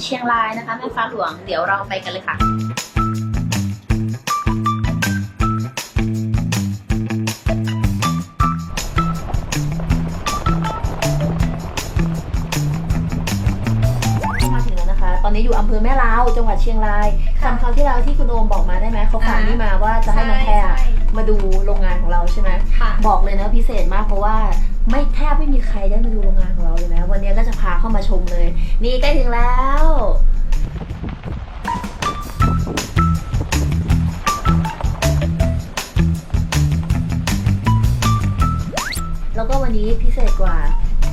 ที่สนามบินเชียงรายนะคะแม่ฟ้าหลวงเดี๋ยวเราไปกันเลยค่ะมาถึงแล้วนะคะตอนนี้อยู่อำเภอแม่ลาวจังหวัดเชียงรายจำคราวที่แล้วที่คุณโอมบอกมาได้ไหมเขาฝากอ่านี่มาว่าจะให้น้องแพรใช่ใช่มาดูโรงงานของเราใช่ไหมค่ะบอกเลยนะพิเศษมากเพราะว่า ไม่แทบไม่มีใครได้มาดูโรงงานของเราเลยนะวันนี้ก็จะพาเข้ามาชมเลย นี่ใกล้ถึงแล้วแล้วก็วันนี้พิเศษกว่า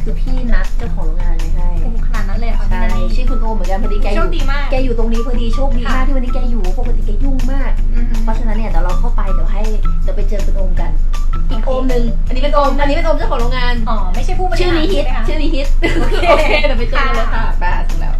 คือพี่นัดเจ้าของโรงงานไม่ให้โอ้โหขนาดนั้นเลยเหรอค่ะใช่พี่นันนี่ชื่อคุณโอมเหมือนกันพอดีแกอโชคยู่ดีมาก แกอยู่ตรงนี้พอดีโชคดีมากค่ะ ที่วันนี้แกอยู่ปกติแกยุ่งมาก อือฮึเพราะฉะนั้นเนี่ยเดี๋ยวเราเข้าไปเดี๋ยวให้เดี๋ยวไปเจอคุณโอมกันอีก โอมหนึ่งอันนี้เป็นโอมอันนี้เป็นโอมเจ้าของโรงงาน อ๋อ ไม่ใช่ผู้บริชื่อหารนี้ฮิตใช่ไหมคะ ชื่อนี้ฮิตโอเคโอเคเดี๋ยวไปเจอกันเลยค่ะไปถึงแล้ว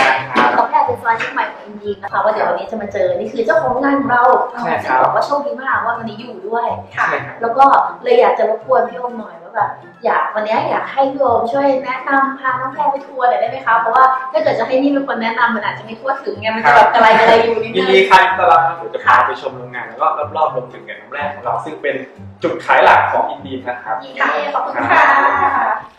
อนรับสู่โรงงานครับน้องแพรเป็นสมาชิกใหม่ของอินดีนะคะว่าเดี๋ยววันนี้จะมาเจอ นี่คือเจ้าของโรงงานของเราใช่ครับ ซึ่งบอกว่าโชคดีมากว่าวันนี้อยู่ด้วยค่ะใช่ครับ แล้วก็เลยอยากจะรบกวนพี่โอมหน่อยว่าแบบอยากวันนี้อยากให้พี่โอมช่วยแนะนำพาน้องแพรไปทัวร์หน่อยได้ไหมคะ เพราะว่าถ้าเกิดจะให้นี่เป็นคนแนะนำมันอาจจะไม่ทั่วถึงไง มันจะแบบกระไรกระไรอยู่นิดยินนึดีงครับต้อนรับครับเดี๋ยวจะพาไปชมโรงงานแล้วก็รอบๆรวมถึงแหล่งน้ำแร่ของเราซึ่งเป็นจุดขายหลักของอินดีนะครับ ยินดีขอบคุณค่ะ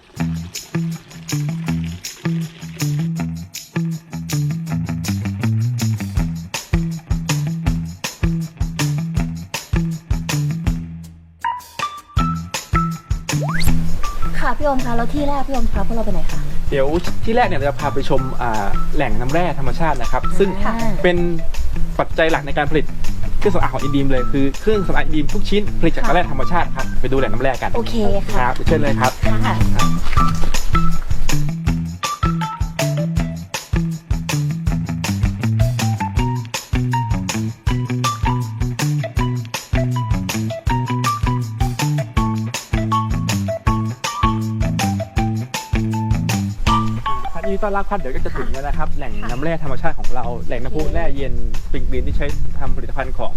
ค่ะพี่โอมคะแล้วที่แรกพี่โอมพาพวกเราไปไหนคะ เดี๋ยวที่แรกเนี่ยเราจะพาไปชมอ่าแหล่งน้ำแร่ธรรมชาตินะครับ ซึ่งค่ะเป็นปัจจัยหลักในการผลิตเครื่องสำอางของอินดีมเลยคือเครื่องสำอางอินดีมทุกชิ้นผลิตจากน้ำแร่ธรรมชาติครับไปดูแหล่งน้ำแร่กันโอเคคค่ะรับเชิญเลยครับ ค่ะ อนรับครับเดี๋ยวก็จะถึงแล้วนะครับ แหล่งน้ำแร่ธรรมชาติของเราแหล่งน้ำพุแร่เย็นสปริงกรีนที่ใช้ทำผลิตภัณฑ์ของ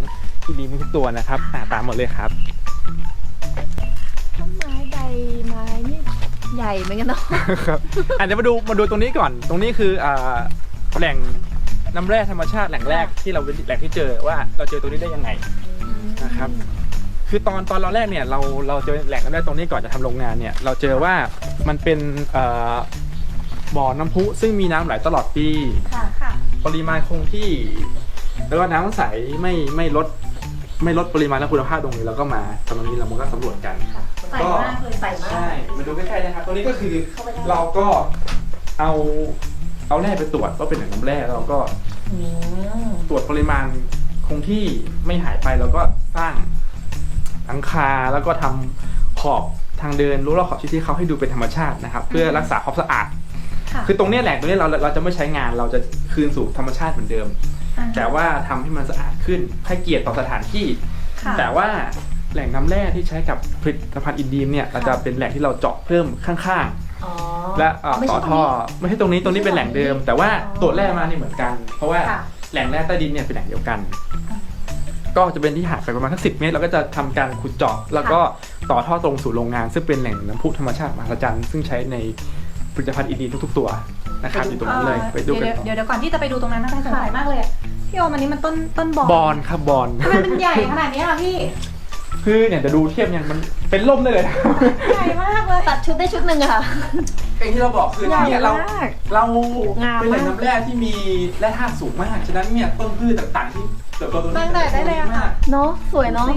อินดีมทุกตัวนะครับอ่าตามหมดเลยครับ ต้นไม้ใบไม้นี่ใหญ่เหมือนกันเนาะ ครับอะเดี๋ยวมาดูมาดูตรงนี้ก่อน ตรงนี้คืออ่าแหล่งน้ำแร่ธรรมชาติแหล่งแรกที่เราเป็นแหล่งที่เจอว่าเราเจอตรงนี้ได้ยังไงนะครับ คือตอนตอนเราแรกเนี่ยเราเราเจอแหล่งน้ำแร่ตรงนี้ก่อนจะทำโรงงานเนี่ยเราเจอว่ามันเป็นเอ่อ บ่อน้ำพุซึ่งมีน้ำไหลตลอดปี ค่ะค่ะปริมาณคงที่แล้วก็น้ำใสไม่ไม่ลดไม่ลดปริมาณและคุณภาพตรงนี้เราก็มาตรงนี้เรามันก็สำรวจกัน ใส่มากเลยใส่มาก ใช่มาดูใกล้ๆนะครับตรงนี้ก็คือเราก็เอาเอาแร่ไปตรวจว่าเป็นแหล่งน้ำแร่แล้วเราก็อืมตรวจปริมาณคงที่ไม่หายไปแล้วก็สร้างหลังคาแล้วก็ทำขอบทางเดินรู้รอบขอบชิดที่เขาให้ดูเป็นธรรมชาตินะครับ เพื่อรักษาความสะอาด ค่ะคือตรงเนี้ยแหล่งตรงเนี้ยเราเราจะไม่ใช้งานเราจะคืนสู่ธรรมชาติเหมือนเดิม อ่าแต่ว่าทำให้มันสะอาดขึ้นให้เกียรติต่อสถานที่ ค่ะแต่ว่าแหล่งน้ำแร่ที่ใช้กับผลิตภัณฑ์อินดีมเนี่ยเราจะเป็นแหล่งที่เราเจาะเพิ่มข้างอ๋อๆ และเอ่อไม่ต่ใช่อท่อไม่ใช่ตรงนี้ตรงนี้เป็นแหล่งเดิม แต่ว่าอ๋อ ตัวจแร่มานี่เหมือนกัน เพราะว่าค่ะ แหล่งแร่ใต้ดินเนี่ยเป็นแหล่งเดียวกัน ก็จะเป็นที่ห่างไปประมาณสักสิเมตรเราก็จะทำการขุดเจาะแล้วก็ต่อท่อตรงสู่โรงงาน ซึ่งเป็นแหล่งน้ำพุธรรมชาติมหัศจรรย์ซึ่งใช้ใน ผลิตภัณฑ์อินดีทุก ๆ ตัวนะครับอยู่ตรงนั้นเลยไปดูกันเดี๋ยวต่อเดี๋ยวเดี๋ยวก่อนที่จะไปดูตรงนั้นนะคะสงสัยมากเลยอะพี่โอมอันนี้มันต้นต้นบอลบอลครับบอลทำไมมันใหญ่ขนาดนี้อะพี่คือเนี่ยจะดูเทียบเนี่ยมันเป็นล่มได้เลยนะใหญ่มากเลยตัดชุดได้ชุดหนึ่งอะค่ะอย่างที่เราบอกคือใหญ่เนี่ยเรามากเรางามมากเป็นแหล่งน้ำแร่ที่มีแร่ธาตุสูงมาก ฉะนั้นเนี่ยต้นพืชต่างๆที่เติบโตตรงนี้ตั้งแต่ได้เลยอะค่ะเนาะสวยเนาะ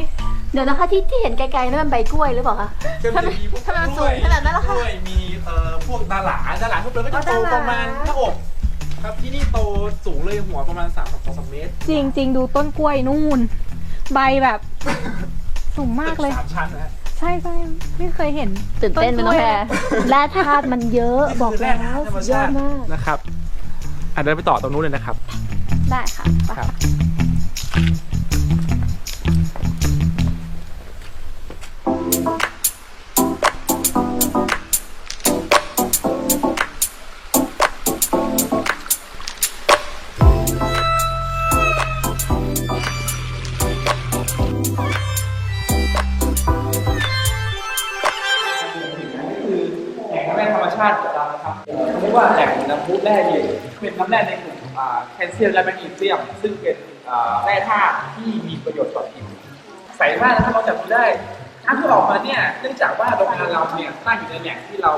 เดี๋ยวนะคะที่ที่เห็นไกลๆนั่นมันใบกล้วยหรือเปล่าคะก็จะมีพวกทำไมมันกล้วยสูงขนาดนั้นล่ะคะกล้วยมีเอ่อพวกดาหลาดาหลาทุกตัวก็จะโตอ๋อดาหลา ประมาณหน้าอก ครับที่นี่โตสูงเลยหัวประมาณ3 2 3เมตรจริงจริง ๆ ดูต้นกล้วยนู่น ใบแบบ สูงมากเลย ตึสามชั้นนะฮะใช่ช่ใช่ไม่เคยเห็นตื่นเต้นไหมน้องแพรแร่ธาตุมันเยอะบอกแร่แล้วธาตุธรรมสุดยอชาดติมาก นะครับอะเดินไปต่อตรงนู้นเลยนะครับ ได้ค่ะไป ครับ เซียมและแมกนีเซียม ซึ่งเป็นแร่ธาตุที่มีประโยชน์ต่อผิวใสมากนะครับเราจับดูได้ถ้าที่ออกมาเนี่ยเนื่องจากว่าโรงงานเราเนี่ยตั้งอยู่ในแหล่งที่เรา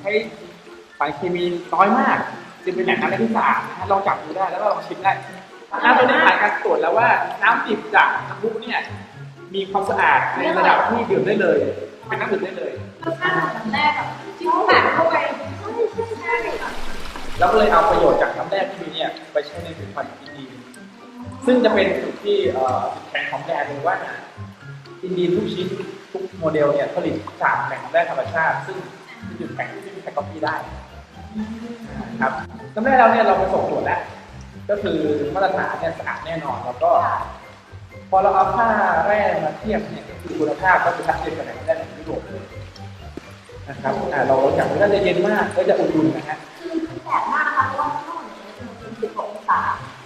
ใช้สารเคมีน้อยมากจึงเป็นแหล่งน้ำที่สะอาดนะลองจับดูได้แล้วก็ลองชิมได้น้ำตัวนี้ผ่านการตรวจแล้วว่าน้ำดิบจากน้ำพุเนี่ยมีความสะอาดในระดับที่ดื่มได้เลย เป็นน้ำดื่มได้เลยรสชาติน้ำแรกแบบจิ้มแปะเข้าไปใช่ใช่ใช่ แล้วก็เลยเอาประโยชน์จากน้ำแร่ที่มีเนี่ยไปใช้ในผลิตภัณฑ์อินดีนซึ่งจะเป็นจุดที่จุดแข็งของแบรนด์เลยว่าอินดีนทุกชิ้นทุกโมเดลเนี่ยผลิตจากแหล่งน้ำแร่ธรรมชาติ ซึ่งเป็นจุดแข็งที่ไม่มีใครก๊อปปี้ได้ครับน้ำแร่เราเนี่ยเราไปส่งตรวจแล้ว ก็คือมาตรฐานเนี่ยสะอาดแน่นอนแล้วก็พอเราเอาค่าแร่มาเทียบเนี่ยก็คือคุณภาพก็คือทัดเทียมกับแหล่งแร่ในยุโรปเลยนะครับอ่าเราอยากมันจะเย็นมากก็จะอุ่นๆนะฮะ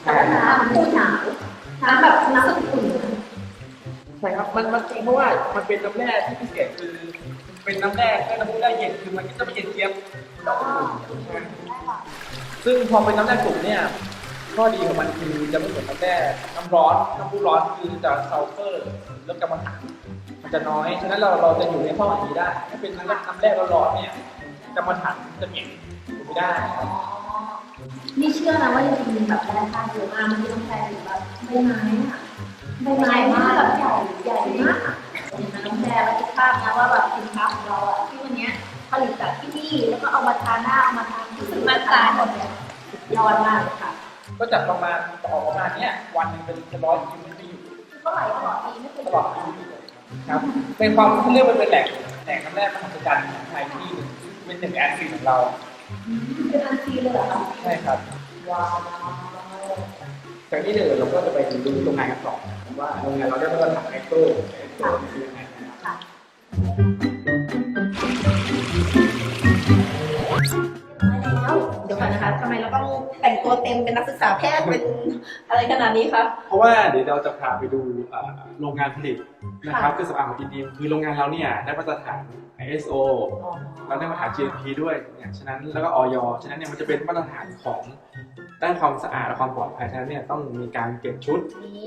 าแต่ว่าน้ำมันพูดหนาวน้ำแบบน้ำสุดอุ่นใช่ครับมันมันจริงเพราะว่ามันเป็นน้ำแร่ที่พิเศษคือเป็นน้ำแร่แค่น้ำพุแร่เย็นคือมันก็จะไม่เย็นเจี๊ยบซึ่งพอเป็นน้ำแร่กลุ่มเนี่ยข้อดีของมันคือจะไม่เหมือนน้ำแร่น้ำร้อนน้ำพุร้อนคือจะซัลเฟอร์ลดกำมะถันมันจะน้อยฉะนั้นเราเราจะอยู่ในห้องอย่างนี้ได้ถ้าเป็นน้ำแร่น้ำแร่ร้อนๆเนี่ยกำมะถันจะเหม็นอยู่ไม่ได้ นี่เชื่อนะว่าจริงๆแบบแร่ธาตุเยอะมากมันไม่ต้องแพงหรือแบบใบไม้อะใบไม้มากแบบใหญ่ใหญ่มากเห็นไหมน้องแพรแล้วคิดภาพนะว่าแบบสินค้าของเราอะที่วันเนี้ยผลิตจากที่นี่แล้วก็เอามาทาหน้าเอามาทาผิวมาทาหมดเนี่ยยอดมากเลยค่ะ ก็จะประมาณออกประมาณเนี้ยวันหนึ่งเป็นร้อยคิวไม่อยู่เท่าไหร่ตลอดปีไม่เคยตลอดชีวิตเลยครับเป็นความเขาเรียกว่าเป็นแหล่งแหล่งน้ำแร่มหัศจรรย์ของไทยที่หนึ่งเป็นหนึ่งแอนซีของเรา เป็นอันซีเลยเหรอคะใช่ครับว้าวจากนี้เดี๋ยวเราก็จะไปดูที่โรงงานกันต่อว่าโรงงานเราได้มาตรฐานไอโต้ไอโต้คือยังไงนะครับ ต่งตัวเต็มเป็นนักศึกษาแพทย์เป็นอะไรขนาดนี้คะเพราะว่าเดี๋ยวเราจะพาไปดูอ่าโรงงานผลิตนะครับคือสำอางของอินดีมคือโรงงานเราเนี่ยได้มาตรฐาน ISO เราได้มาตรฐาน GMP ด้วยเนี่ยฉะนั้นแล้วก็ออยฉะนั้นเนี่ยมันจะเป็นมาตรฐานของด้านความสะอาดและความปลอดภัยฉะนั้นเนี่ยต้องมีการเก็บชุด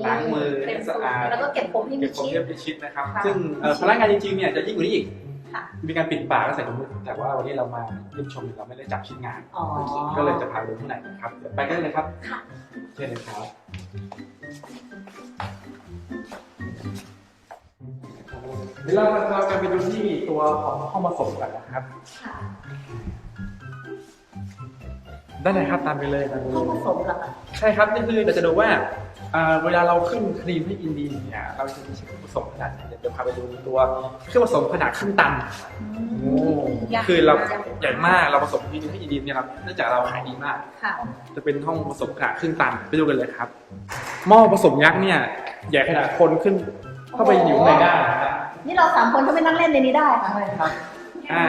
ล้างมือให้สะอาดแล้วก็เก็บผมให้มีเก็บของชิดเรียบชิดนะครับค่ะซึ่งเอ่อพนักงานจริงๆเนี่ยจะยิ่งกว่านี้อีก ค่ะมีการปิดปากและใส่ถุงมือแต่ว่าวันนี้เรามาเยี่ยมชมเราไม่ได้จับชิ้นงาน อ๋อก็เลยจะพาไปดูข้างในนะครับเดี๋ยวไปกันเลยครับค่ะเชิญเลยครับเดี๋ยวเราเราจะไปดูที่ตัวของห้องผสมกันนะครับค่ะด้านในครับตามไปเลยตามไปเลห้องผยสมเหรอคะ ใช่ครับนี่คือเราจะดูว่าอ่า เวลาเราขึ้นครีมให้อินดีเนี่ยเราจะมีเครื่องผสมขนาดไหนเดี๋ยวจะพาไปดูตัวเครื่องผสมขนาดครึ่งตันคือเราใหญ่มากเราผสมที่ดินให้อินดีเนี่ยครับเนื่องจากเราขายดีมากค่ะจะเป็นห้องผสมขนาดครึ่งตันไปดูกันเลยครับ หม้อผสมยักษ์เนี่ยใหญ่ขนาดคนขึ้นเข้าไปอยู่ในได้นะครับนี่เราสามคนก็ไปนั่งเล่นในนี้ได้ค่ะครับ อ่า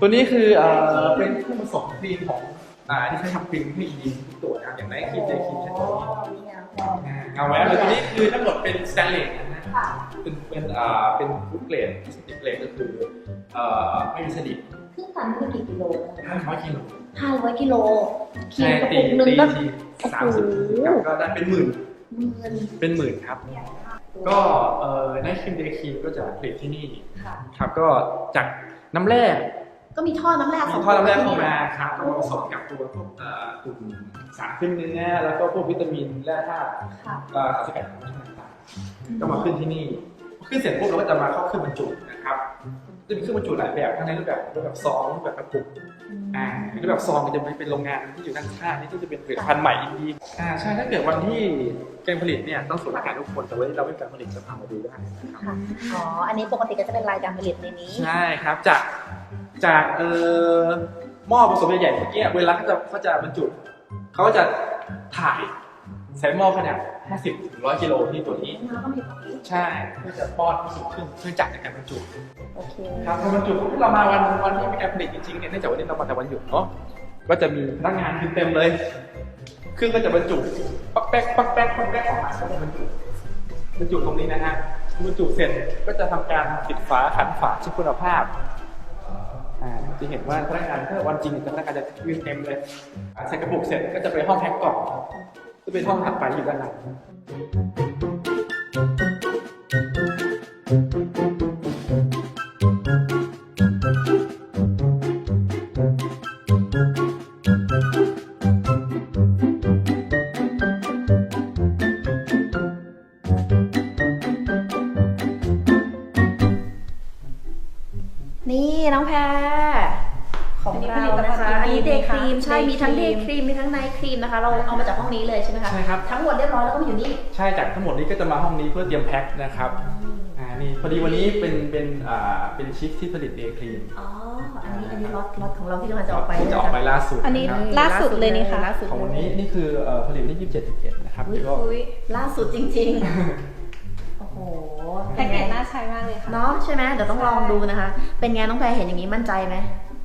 ตัวนี้คือเอ่อเป็นเครื่องผสมครีมของ อ่าที่ใช้ทำครีมให้อินดีทุกตัวนะครับอย่างไรครีมเจครีมใช้ตัวนี้อ่าเงาแหวนเลยตัวนี้คือทั้งหมดเป็นสแตนเลสนะฮะค่ะ เป็นเป็นอ่าเป็นฟูดเกรดพลาสติกเกรดก็คือเอ่อไม่มีสนิมครึ่งตันคือกี่กิโลห้าร้อยกิโลห้าร้อยกิโลขีใช่ดกระตีปุกหนึ่งตีก็ทีสามสิบกับก็ได้เป็นหมื่นเงินเป็นหมื่นครับ ก็เอ่อในครีมเดย์ครีมก็จะผลิตที่นี่ ค่ะ ครับก็จากน้ำแร่ ก็มีท่อน้ำแร่มีท่อน้ำแร่เข้ามาครับแล้วก็ผสมกับตัวพวกเอ่อกลุ่มสารขึ้นเนื้อแล้วก็พวกวิตามินแร่ธาตุค่ะเอ่อสารสกัดของต่างๆก็มาขึ้นที่นี่ขึ้นเสร็จปุ๊บเราก็จะมาเข้าเครื่องบรรจุนะครับจะมีเครื่องบรรจุหลายแบบทั้งในรูปแบบรูปแบบซองรูปแบบกระปุกอ่ารูปแบบซองมันจะเป็นโรงงานที่อยู่ด้านข้างนี่ที่จะเป็นผลิตภัณฑ์ใหม่อินดีอ่าใช่ถ้าเกิดวันที่การผลิตเนี่ยต้องสูญอากาศทุกคนแต่ว่าเราไม่มีการผลิตจะพามาดูได้นะครับค่ะอ๋ออันนี้ปกติก็จะเป็นรายการผลิตในนี้ใช่ครับจาก จากเอ่อหม้อผสมใหญ่ๆเมื่อกี้เวลาเขาจะเขาจะบรรจุเขาก็จะถ่ายใส่หม้อขนาด50ถึง100กิโลที่ตัวนี้ แล้วก็มีตรงนี้ใช่เพื่อจะป้อนเข้าสู่เครื่องเครื่องจักรในการบรรจุ โอเคครับพอบรรจุปุ๊บเรามาวันวันที่มีการผลิตจริงๆเนี่ยเนื่องจากวันนี้เรามาแต่วันหยุดเนาะก็จะมีพนักงานคือเต็มเลย เครื่องก็จะบรรจุปักแป๊กปักแป๊กปักแป๊กออกมาก็จะบรรจุบรรจุตรงนี้นะฮะบรรจุเสร็จก็จะทำการปิดฝาขันฝาเช็คคุณภาพอ่า จะเห็นว่าพนักงานถ้าวันจริงพนักงานจะยืนเต็มเลยใส่กระปุกเสร็จก็จะไปห้องแพ็คกล่องจะเป็นห้องถัดไปอยู่ด้านหลัง เดย์ครีมใช่ มีทั้งเดย์ครีม มีทั้งไนท์ครีมนะคะ เราเอามาจากห้องนี้เลยใช่ไหมคะใช่ครับ ทั้งหมดเรียบร้อยแล้วก็มาอยู่นี่ ใช่จากทั้งหมดนี้ก็จะมาห้องนี้เพื่อเตรียมแพ็คนะครับอ่านี่พอดีวันนี้เป็นเป็นอ่าเป็นชิปที่ผลิตเดย์ครีมอ๋อ อันนี้อันนี้ล็อตล็อตของเราที่กำลังจะออกไปจะออกไปล่าสุดอันนี้ะครับล่าสุดเลยนี่ค่ะ ล่าสุดของวันนี้นี่คือเอ่อผลิตวันที่27 11นะครับอุ๊ยเดี๋ยวก็ อุ้ยล่าสุดจริงๆ โอ้โหแพ็กเกจน่าใช้มากเลยค่ะ เนาะใช่ไหมเดี๋ยวต้องลองดูนะคะ เป็นไงน้องแพรเห็นอย่างนี้มั่นใจไหม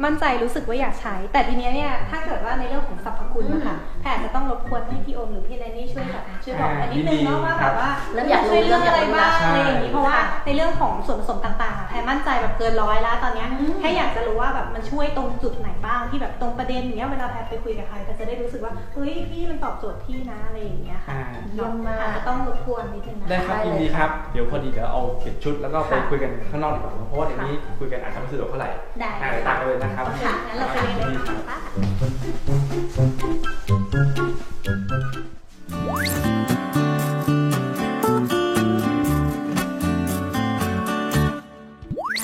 มั่นใจรู้สึกว่าอยากใช้ แต่ทีเนี้ยเนี่ยถ้าเกิดว่าในเรื่องของสรรพคุณนะคะอืมแพทย์จะต้องรบกวนให้พี่โอมหรือพี่แนนนี่ช่วยแบบช่วยบอกอันนิดนึงเนาะว่าแบบว่าเริ่มอยากรู้ช่วยเรื่องอะไรบ้างใช่อะไรอย่างนี้เพราะว่าในเรื่องของส่วนผสมต่างๆอะแพรมั่นใจแบบเกินร้อยแล้วตอนเนี้ยอืมแค่อยากจะรู้ว่าแบบมันช่วยตรงจุดไหนบ้างที่แบบตรงประเด็นอย่างเงี้ยเวลาแพรไปคุยกับใครก็จะได้รู้สึกว่าเฮ้ยพี่มันตอบโจทย์พี่นะอะไรอย่างเงี้ยค่ะอ่าเยี่ยมมากอาจจะต้องรบกวนนิดนึงนะได้ครับยินดีครับเดี๋ยวพอดีเดี๋ยวเอาเก็บชุดแล้วก็ไปค่ะคุยกันข้างนอกดีกว่าเพราะว่าเดี๋ยวนี้คุยกันอาจจะไม่สะดวกเท่าไหร่ได้อ่าเดี๋ยวตามไปเลยนะครับค่ะงั้นเราไปเรียนเลยค่ะ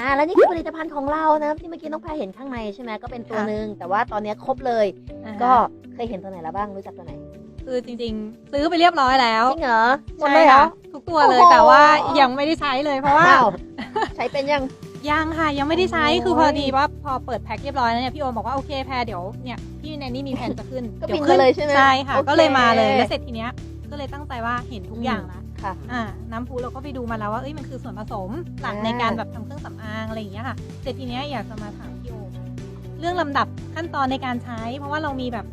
อ่าแล้วนี่คือผลิตภัณฑ์ของเรานะที่เมื่อกี้น้องแพรเห็นข้างในใช่ไหมก็เป็นตัวหนึ่งแต่ว่าตอนนี้ครบเลย ก็เคยเห็นตัวไหนแล้วบ้างรู้จักตัวไหนคือจริงๆ ซื้อไปเรียบร้อยแล้วจริงเหรอหมดเลยเหรอใช่ค่ะทุกตัวเลยโอ้โหแต่ว่ายังไม่ได้ใช้เลยเพราะว่าอ้าวใช้เป็นยัง ยังค่ะยังไม่ได้ใช้โอ้ยคือพอดีว่าพอเปิดแพ็คเรียบร้อยแล้วเนี่ยพี่โอมบอกว่าโอเคแพรเดี๋ยวเนี่ยพี่แนนนี่มีแผนจะขึ้นก็ดี๋บิวนมาเลยใช่ไหมใช่ค่ะโอเคก็เลยมาเลยแล้วเสร็จทีเนี้ยก็เลยตั้งใจว่าเห็นทุกอย่างละค่ะอ่าน้ำพุเราก็ไปดูมาแล้วว่าเอ้ยมันคือส่วนผสมหลักอ่าในการแบบทำเครื่องสำอางอะไรอย่างเงี้ยค่ะเสร็จทีเนี้ยอยากจะมาถามพี่โอมเรื่องลำดับขั้นตอนในการใช้ เพราะว่าเรามีแบบ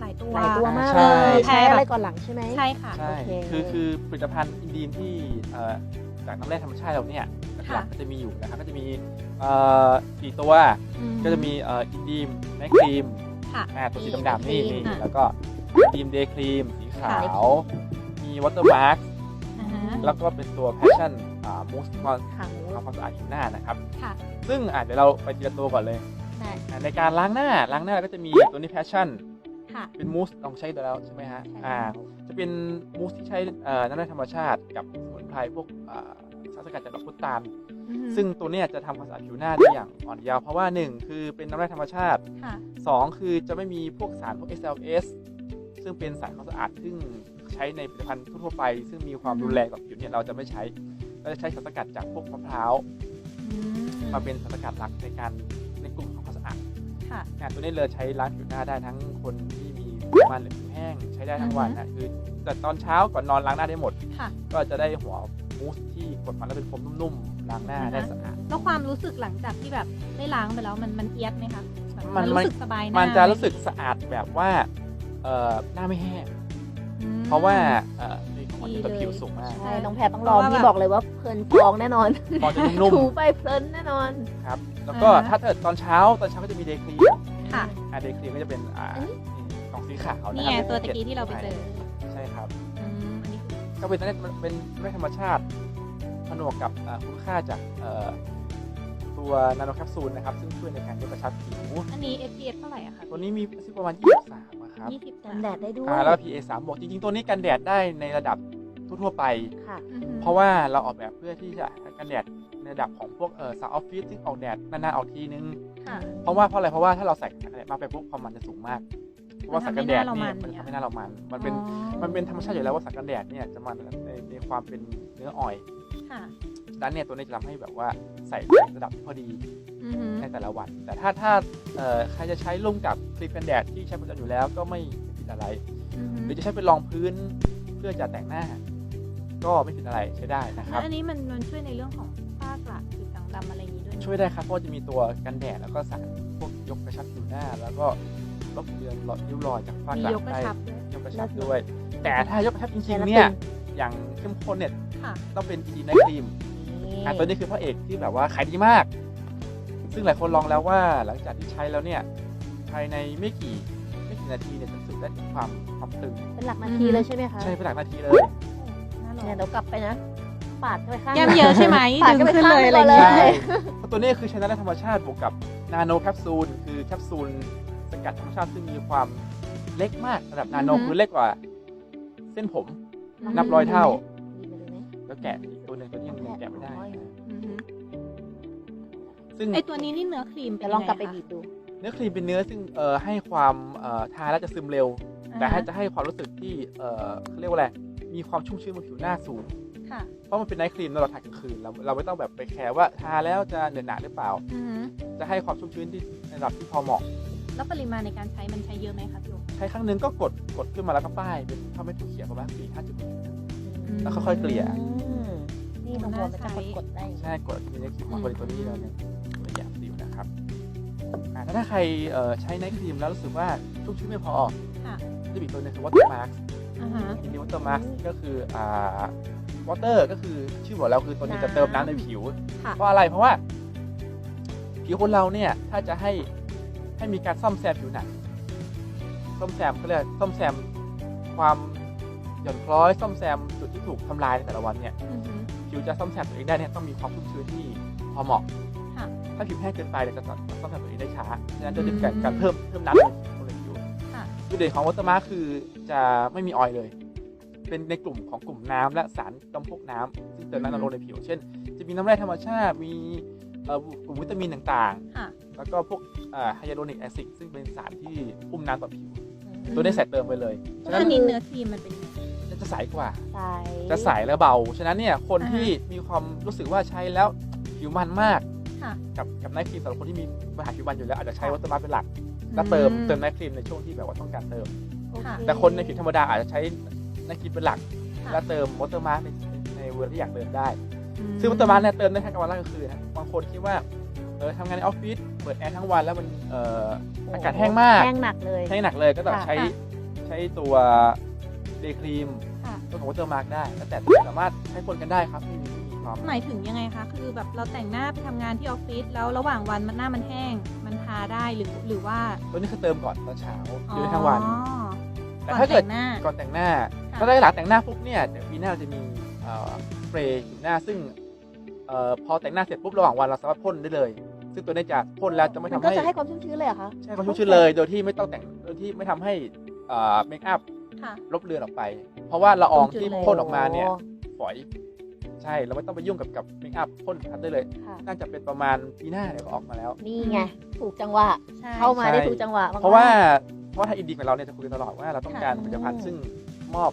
หลายตัวหลายตัวมากใช่เลยใช่ใช้แบบอะไรก่อนหลังใช่ไหมใช่ค่ะใช่โอเคคือคือผลิตภัณฑ์อินดีนที่เอ่อ จากน้ำแร่ธรรมชาติเราเนี่ยหลักค่ะๆก็จะมีอยู่นะครับก็จะมีเอ่อสี่ตัวอืมก็จะมีเอ่ออินดีมแมคครีมค่ะอ่าตัวสีดำๆนี่ครีมนี่อะแล้วก็อินดีมเดย์ครีมสีขาว มีวอเตอร์มาร์อ่าฮะแล้วก็เป็นตัวแพชชั่นอ่ามูสความค่ะทำความสะอาดผิวหน้านะครับค่ะซึ่งอะเดี๋ยวเราไปทีละตัวก่อนเลยได้อะในการล้างหน้าล้างหน้าก็จะมีตัวนี้แพชชั่นค่ะเป็นมูสลองใช้ดูแล้วใช่ไหมฮะใช่อ่าจะ เป็นมูสที่ใช้เอ่อน้ำแร่ธรรมชาติกับสมุนไพรพวกอ่าสารสกัดจากดอกพุตาลอือฮึซึ่งตัวเนี้ยจะทำความสะอาดผิวหน้าได้อย่างอ่อนเยาว์เพราะว่า 1 คือเป็นน้ำแร่ธรรมชาติค่ะ2คือจะไม่มีพวกสารพวก SLS ซึ่งเป็นสารความสะอาดซึ่งใช้ในผลิตภัณฑ์ทั่วๆไป ซึ่งมีความรุนแรงกับผิวเนี่ยเราจะไม่ใช้เราจะใช้สารสกัดจากพวกมะพร้าวอืมมาเป็นสารสกัดหลักในการในกลุ่มของความสะอาดค่ะงานตัวนี้เลยใช้ล้างผิวหน้าได้ทั้งคนที่ มีผิวมันหรือผิวแห้งใช้ได้ทั้งวันนะคือแต่ตอนเช้าก่อนนอนล้างหน้าได้หมด ค่ะ ก็จะได้หัวมูสที่กดมาแล้วเป็นโฟมนุ่มๆล้างหน้าอ่าฮะได้สะอาดแล้วความรู้สึกหลังจากที่แบบได้ล้างไปแล้วมันมันเอียดไหมคะแบบมันรู้สึกสบายหน้ามันจะไหรู้สึกสะอาดแบบว่าเอ่อหน้าไม่แห้งอืม เพราะว่าเอ่อในของดีต่อเลยผิวสูงมากใช่น้องแพรต้องลองเพราะว่า พี่บอกเลยว่าเพลินฟองแน่นอนมองจะนุ่มถูไปเพลินแน่นอน ๆครับ แล้วก็อ่าฮะ ถ้าเกิดตอนเช้าตอนเช้าก็จะมีเดย์ครีมค่ะ อ่าเดย์ครีมก็จะเป็นอ่าอันนี้กล่องสี ขาวนี่นะคไงรับตัวตะกี้ที่เราไปเจอใช่ครับ อืมอันนี้ก็เป็นเป็นเป็นด้วยธรรมชาติผนวกกับอ่าคุณค่าจากเอ่อตัวนาโนแคปซูลนะครับ ซึ่งช่วยในการยกกระชับผิว อันนี้ SPF เท่าไหร่อะคะตัวนี้มีสักประมาณ 23อะครับยี่สิบกันแดดได้ด้วยอ่าแล้ว PA 3บวกจริงๆ ตัวนี้กันแดดได้ในระดับทั่วๆไป ค่ะเพราะว่าเราออกแบบเพื่อที่จะกันแดดในระดับของพวกเออสาวออฟฟิศที่ออกแดดนานๆออกทีนึง ค่ะเพราะว่าเพราะอะไรเพราะว่าถ้าเราใส่กันแดดมากไปปุ๊บความมันจะสูงมากเพราะ ว่ามัสันกทำให้กันแดดหน้าเราเนี่ยมันมันเนี่ยทำให้หน้าเรามัน มันเป็นอ๋อมันเป็นธรรมชาติอยู่แล้วว่าสักกันแดดเนี่ยจะมันในในความเป็นเนื้ออ่อยค่ะดังนั้นเนี่ยตัวนี้จะทำให้แบบว่าใส่ระดับที่พอดีอือหือในแต่ละวัน แต่ถ้าถ้าเอ่อใครจะใช้ร่วมกับครีมกันแดดที่ใช้ประจำอยู่แล้วก็ไม่ผิดอะไรอือหือหรือจะใช้เป็นรองพื้นเพื่อจะแต่งหน้า ก็ไม่ผิดอะไรใช้ได้นะคแล้รับวอันนี้มันมันช่วยในเรื่องของฝ้ากระจุดด่างดำอะไรอย่างนี้ด้วยไหมช่วยได้ครับเพราะจะมีตัวกันแดดแล้วก็สารพวกยกกระชับผิวหน้า แล้วก็ ลบเลือนรอยริ้วรอยจากฝ้ามีกระยกกระได้ชับด้วยยกกระชับด้วย แต่ถ้ายกกระชับจริงแต่ๆละเนี่ยเป็นอย่างเข้มข้นเนี่ยค่ะต้องเป็นดีไนท์ครีมอะตัวนี้คือพระเอกที่แบบว่าขายดีมาก ซึ่งหลายคนลองแล้วว่าหลังจากที่ใช้แล้วเนี่ยภายในไม่กี่ไม่กี่นาทีเนี่ยจะรู้สึกได้ถึงความความตึงเป็นหลักนาทีเลยใช่ไหมคะใช่เป็นหลักนาทีเลยน่าลองเนี่ยเดี๋ยวกลับไปนะปาดเข้าไปข้างแก้มเยอะใช่ไหมปาดดึงเข้าไปขึ้นข้างเลยอะไรก่อนอย่างเลเงี้ยยเพราะตัวนี้คือใช้น้ำธรรมชาติบวกกับนาโนแคปซูลคือแคปซูล สกัดธรรมชาติซึ่งมีความเล็กมากระดับนาโนอือฮึ คือเล็กกว่า เส้นผมนับร้อยเท่าหยิบมาเลยไหม แล้วแกะอีกตัวหนึ่งตัวนี้ยังแกะไม่ได้ อือหือซึ่งไอตัวนี้นี่เนื้อครีมเป็เดี๋นยวลองกลับไปยับีงงบดู เนื้อครีมเป็นเนื้อซึ่งเอ่อให้ความเอ่อทาแล้วจะซึมเร็วคะแต่ให้อ่าจะให้ความรู้สึกที่เอ่อเขาเรียกว่าอะไรมีความชุ่มชื้นบนผิวหน้าสูง ค่ะเพราะมันเป็นไนท์ครีมแล้วเราทากลางคืนเราเราไม่ต้องแบบไปแคร์ว่าทาแล้วจะเหนอะหนาหรือเปล่าอือหือจะให้ความชุ่มชื้นที่ในระดับที่พอเหมาะ แล้วปริมาณในการใช้มันใช้เยอะไหมคะพี่โอใช้ครั้งหนึงก็กดกดขึ้นมาแล้วก็ป้ายเป็นถ้าไม่ถูกเขียนประมาณสี่ห้าจุดอืมแล้วค่อยๆเกลี่ยอืมนี่บางคนมันจะกดกดๆได้ใช่กดเป็นไนท์ครีมของคนตัวนี้แล้วเนี่ยละเอียดสิวนะครับอ่าแล้วถ้าใครเอ่อใช้ไนท์ครีมแล้วรู้สึกว่าชุ่มชื้นไม่พอค่ะจะมีอีกตัวหนึงคือ water mask อ่าฮะอินดิวอเตอร์มาร์ก็คืออ่าวอเตอร์ก็คือชื่อบอกแล้วคือตัวนี้จะเติมน้ำในผิวค่ะเพราะอะไรเพราะว่า ผิวคนเราเนี่ยถ้าจะให้ ให้มีการซ่อมแซมผิวหนังซ่อมแซมเขาเรียกซ่อมแซมความหย่อนคล้อยซ่อมแซมจุดที่ถูกทำลายในแต่ละวันเนี่ยอือหือผิวจะซ่อมแซมตัวเองได้เนี่ยต้องมีความชุ่มชื้นที่พอเหมาะค่ะถ้าผิวแห้งเกินไปเนี่ยจะซ่อมซ่อมแซมตัวเองได้ช้าฉะนั้นจะอืมมีการการเพิ่มเพิ่มน้ำในผิวค่ะจุดเด่นของวอเตอร์มาร์คือจะไม่มีออยล์เลย เป็นในกลุ่มของกลุ่มน้ำและสารจำพวกน้ำซึ่งเติมน้ำลงในผิว เช่น จะมีน้ำแร่ธรรมชาติมีเอ่อ กลุ่มวิตามินต่างค่ะๆแล้วก็พวกไฮยาลูรอนิกแอซิดซึ่งเป็นสารที่อุ้มน้ำต่อผิวอืมตัวนี้ใส่เติมไปเลยฉะแล้วนั้อันนนี้เนื้อครีมมันเป็นยังไงจะใสกว่าใส่จะใสและเบา ฉะนั้นเนี่ยคนอ่าฮะที่มีความรู้สึกว่าใช้แล้วผิวมันมากค่ะกับกับไนท์ครีมสำหรับคนที่มีปัญหาผิวมันอยู่แล้วอาจจะใช้วอเตอร์มาร์เป็นหลักแล้วเติมเติมไนท์ครีมในช่วงที่แบบว่าต้องการเติมโอเคค่ะแต่คนในผิวธรรมดาอาจจะใช้ไนท์ครีมเป็นหลักค่ะแล้วเติมวอเตอร์มาร์ในในเวลาที่อยากเติมได้อื ซึ่งวอเตอร์มาร์เนี่ยเติมได้ทั้งกลางวันและกลางคืนนะบางคนคิดว่าเออทำงานในออฟฟิศเปิดแอร์ทั้งวันแล้วมันเอ่ออากาศแห้งมากแห้งหนักเลยแห้งหนักเลยก็ต้องค่ะใช้ใช้ตัวเดย์ครีมค่ะตัวของวอเตอร์มาร์ได้แล้วแต่สามารถใช้คนกันได้ครับไม่มีไม่มีความหมายถึงยังไงคะ คือแบบเราแต่งหน้าไปทำงานที่ออฟฟิศแล้วระหว่างวันมันหน้ามันแห้ง มันทาได้หรือหรือว่าตัวนี้คือเติมก่อนตอนเช้าอยู่ได้ทั้งวันอ๋อแต่ก่อนถ้าเกิดแต่งหน้าก่อนแต่งหน้าค่ะถ้าได้หลังแต่งหน้าปุ๊บเนี่ยเดี๋ยวปีหน้าเราจะมีเอ่อ สเปรย์ผิวหน้าซึ่งเอ่อพอแต่งหน้าเสร็จปุ๊บระหว่างวันเราสามารถพ่นได้เลย ซึ่งตัวนี้จะพ่นแล้วจะไม่มันทำก็ให้จะให้ความชุ่มชื้นเลยเหรอคะใช่ความชุ่มชื้นเลย โดยที่ไม่ต้องแต่งโดยที่ไม่ทำให้เอ่อเมคอัพค่ะ ลบเลือนออกไป เพราะว่าละอองชุ่มชื้นที่เลยพ่นออกมาเนี่ยฝอย ใช่เราไม่ต้องไปยุ่งกับกับเมคอัพพ่นทันได้เลย ค่ะ น่าจะเป็นประมาณปีหน้าเดี๋ยวก็ออกมาแล้ว นี่ไง ถูกจังหวะ ใช่เข้ามาได้ใช่ถูกจังหวะมกๆ เพราะว่าเพราะว่าทางอินดีของเราเนี่ยจะคุยกันตลอดว่าเราต้องการค่ะผลิตภัณฑ์ซึ่งมอบ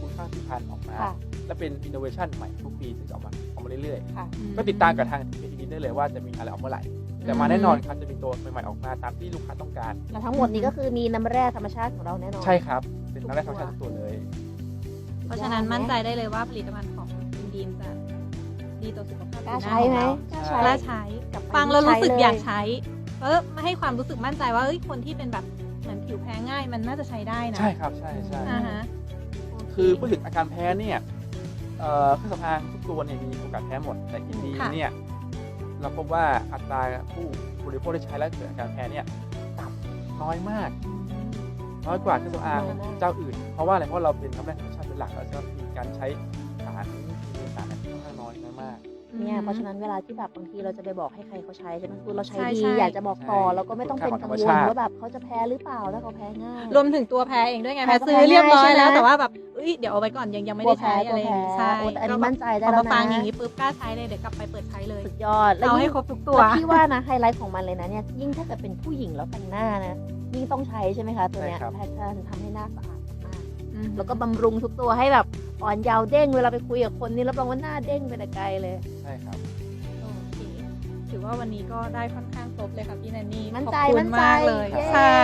คุณค่าผลิตภัณฑ์ออกมา ค่ะ และเป็นอินโนเวชันใหม่ทุกปีที่จะออกมาออกมาเรื่อยค่ะอืๆก็ติดตามกับทางเพจอินดีได้เลยว่าจะมีอะไรออกเมื่อไหร่ แต่มาแน่นอนครับจะมีตัวใหม่ๆออกมาตามที่ลูกค้าต้องการ แล้วทั้งหมดนี้ก็คือมีน้ำแร่ธรรมชาติของเราแน่นอน ใช่ครับ เป็นน้ำแร่ธรรมชาติทุกตัวเลย เพราะฉะนั้นมั่นใจได้เลยว่าผลิตภัณฑ์ของอินดีมจะดีต่อสุขภาพกล้าผิวน้ใช้ไหมของกล้าเราใช้กล้าใช้ กลับไปฟังแล้วรู้สึกใช้เลอยากใช้แล้วมาให้ความรู้สึกมั่นใจว่าเอ้ยคนที่เป็นแบบเหมือนผิวแพ้ง่าย มันน่าจะใช้ได้นะใช่ครับ ใช่ใช่อ่าฮะ คือพูดถึงอาการแพ้เนี่ย เอ่อเครื่องสำอางทุกตัวเนี่ยมีโอกาสแพ้หมด แต่อินดีค่ะเนี่ยเราพบว่าอัตราผู้บริโภคที่ใช้แล้วเกิดอาการแพ้เนี่ยต่ำน้อยมาก น้อยกว่าเครื่องสำอางเจ้าอื่น เพราะว่าอะไรเพราะเราเป็นน้ำแร่ธรรมชาติเป็นหลักแล้วก็มีการใช้ เนี่ยเพราะฉะนั้นเวลาที่แบบบางทีเราจะไปบอกให้ใครเขาใช้ใช่ไหมคือเราใช้ใช่ดีใช่ อยากจะบอกต่อใช่เราก็ไม่ต้องเป็นกังวลว่าแบบเขาจะแพ้หรือเปล่าถ้าเขาแพ้ง่าย รวมถึงตัวแพรเองด้วยไงแพแพรรก็ซื้อเรียบร้อยแพ้ง่ายแล้วใช่ไหม แต่ว่าแบบเอ้ยเดี๋ยวเอาไปก่อนยังยังไม่ได้ใช้อะไรอย่างงี้ใช่โอ้แต่อันนี้มั่นใจได้พอแล้วมานะฟังอย่างนี้ปุ๊บกล้าใช้เลยเดี๋ยวกลับไปเปิดใช้เลยสุดยอดแล้วเอาให้ยิ่ง ครบทุกตัว แล้วพี่ว่านะไฮไลท์ของมันเลยนะเนี่ยยิ่งถ้าเกิดเป็นผู้หญิงแล้วแต่งหน้านะยิ่งต้องใช้ใช่ไหมคะ ตัวเนี้ยใช่ครับ แพทเทิร์นทำให้หน้าสะอาดมากอืมแล้วก็บำรุงทุกตัวให้แบบ อ่อนเยาว์เด้งเวลาไปคุยกับคนนี่รับรองว่าหน้าเด้งไปแต่ไกลเลย ใช่ครับ โอเคถือว่าวันนี้ก็ได้ค่อนข้างครบเลยค่ะพี่แนนนี่มั่นใจขอบคุมั่ณนใจมากเลยเย้ใช่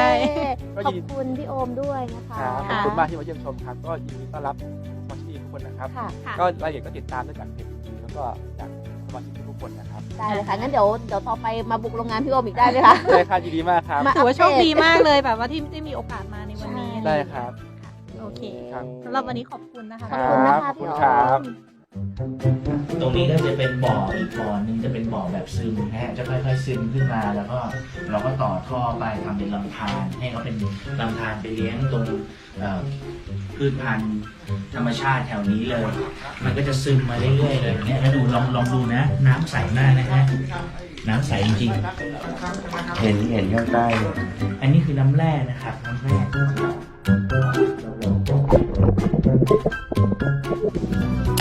ก็ขอบยินคุณพี่โอมด้วยนะคะครับขอบค่ะคุณมากที่มาเยี่ยมชมครับ ก็ยินดีต้อนรับสมาชิกทุกคนนะครับ ค่ะ ค่ะ ก็รายละเอียดก็ติดตามได้จากเพจจริงแล้วก็จากสมาชิกทุกคนนะครับได้เลยค่ะงั้นเดี๋ยวเดี๋ยวต่อไปมาบุกโรงงานพี่โอมอีกได้ไหมคะ ได้ครับยินดีมากครับ มา ถือว่าโชคดีมากเลยแบบว่าที่ได้มีโอกาสมาในวันนี้ใช่ได้ครับ โอเคครับ สำหรับวันนี้ขอบคุณนะคะ ขอบคุณนะคะขอบคุณพี่โอครับม ตรงนี้ก็จะเป็นบ่ออีกบ่อหนึงจะเป็นบ่อแบบซึมนะฮะจะค่อยๆซึมขึ้นมาแล้วก็เราก็ต่อท่อไปทำเป็นลำธารให้เขาเป็นลำธารไปเลี้ยงตรงเอ่อพืชพันธุ์ธรรมชาติแถวนี้เลย มันก็จะซึมมาเรื่อยๆเลยเนี่ยแล้วดูลองลองดูนะ น้ำใสมากนะฮะน้ำใสจริงเห็นเห็นข้างใต้ๆอันนี้คือน้ำแร่นะครับน้ำแร่ Thank you.